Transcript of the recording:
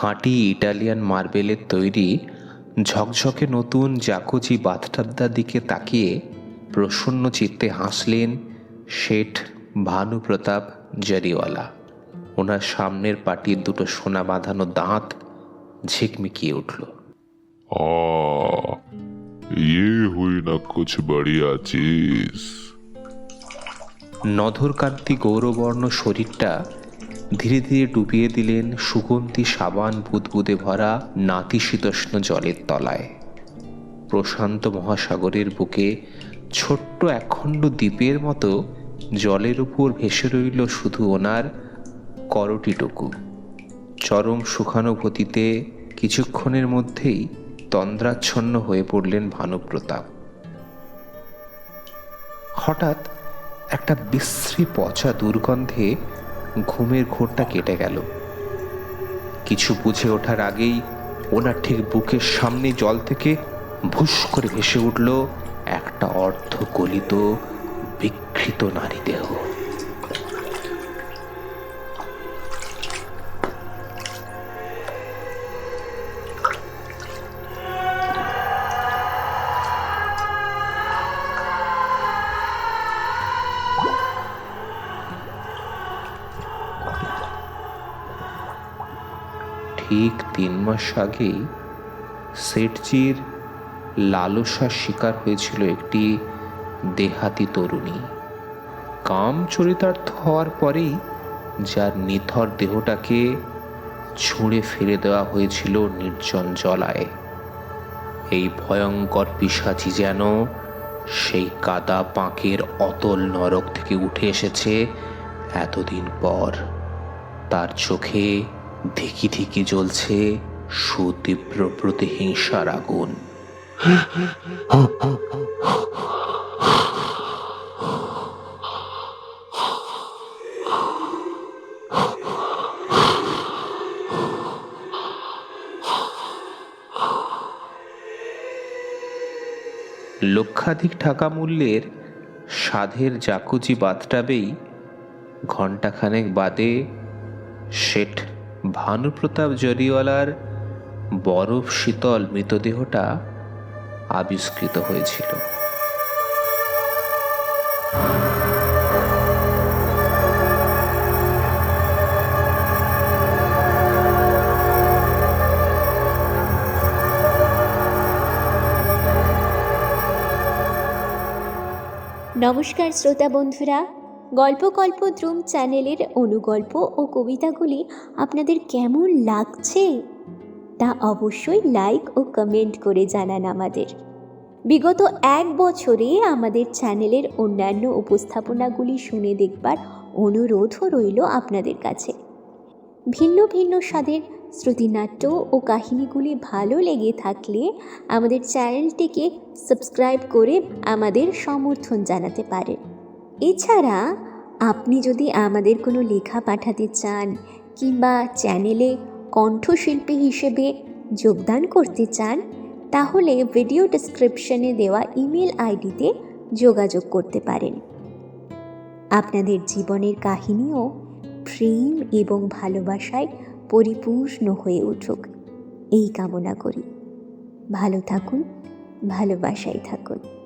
খাঁটি ইটালিয়ান মার্বেলের তৈরি ঝকঝকে নতুন জাকুচি বাথটাদ্দার দিকে তাকিয়ে প্রসন্ন চিত্তে হাসলেন শেঠ ভানু প্রতাপ জারিওয়ালা। ওনার সামনের পাটির দুটো সোনা বাঁধানো দাঁত ঝিকমিকিয়ে উঠল। ইয়ে হুই নধরকান্তি গৌরবর্ণ শরীরটা ধীরে ধীরে ডুবিয়ে দিলেন সুগন্ধি সাবান বুদবুদে ভরা নাতিশীতোষ্ণ জলের তলায়। প্রশান্ত মহাসাগরের বুকে ছোট্ট একখণ্ড দ্বীপের মতো জলের উপর ভেসে রইল শুধু ওনার করটিটুকু। চরম সুখানুভূতিতে কিছুক্ষণের মধ্যেই তন্দ্রাচ্ছন্ন হয়ে পড়লেন ভানুপ্রতাপ। হঠাৎ একটা বিশ্রী পচা দুর্গন্ধে ঘুমের ঘোরটা কেটে গেল। কিছু বুঝে ওঠার আগেই ওনার ঠিক বুকের সামনে জল থেকে ভুস করে ভেসে উঠল একটা অর্ধ গলিত বিকৃত নারী দেহ ঠিক তিন মাস আগেই সেটজির লালসার শিকার হয়েছিল একটি দেহাতি তরুণী। কাম চরিতার্থ হওয়ার পরেই যার নিথর দেহটাকে ছুঁড়ে ফেলে দেওয়া হয়েছিল নির্জন জলায়। এই ভয়ঙ্কর পিসাচি যেন সেই কাদা পাঁকের অতল নরক থেকে উঠে এসেছে এতদিন পর। তার চোখে ধিকি ধিকি জ্বলছে সুতীব্র প্রতিহিংসার আগুন। লক্ষাধিক টাকা মূল্যের সাধের জাকুজি বাথটাবেই ঘণ্টাখানেক বাদে শেঠ ভানুপ্রতাপ জরিওয়ালার বরফ শীতল মৃতদেহটা আবিষ্কৃত হয়েছিল। নমস্কার শ্রোতা বন্ধুরা গল্প কল্প দ্রুম চ্যানেলের অনুগল্প ও কবিতাগুলি আপনাদের কেমন লাগছে? তা অবশ্যই লাইক ও কমেন্ট করে জানান আমাদের। বিগত এক বছরে আমাদের চ্যানেলের অন্যান্য উপস্থাপনাগুলি শুনে দেখবার অনুরোধও রইল আপনাদের কাছে। ভিন্ন ভিন্ন স্বাদের শ্রুতিনাট্য ও কাহিনীগুলি ভালো লেগে থাকলে আমাদের চ্যানেলটিকে সাবস্ক্রাইব করে আমাদের সমর্থন জানাতে পারেন। এছাড়া আপনি যদি আমাদের কোনো লেখা পাঠাতে চান কিংবা চ্যানেলে কণ্ঠশিল্পী হিসেবে যোগদান করতে চান, তাহলে ভিডিও ডেসক্রিপশনে দেওয়া ইমেল আইডিতে যোগাযোগ করতে পারেন। আপনাদের জীবনের কাহিনীও প্রেম এবং ভালোবাসায় পরিপূর্ণ হয়ে উঠুক। এই কামনা করি। ভালো থাকুন, ভালোবাসায় থাকুন।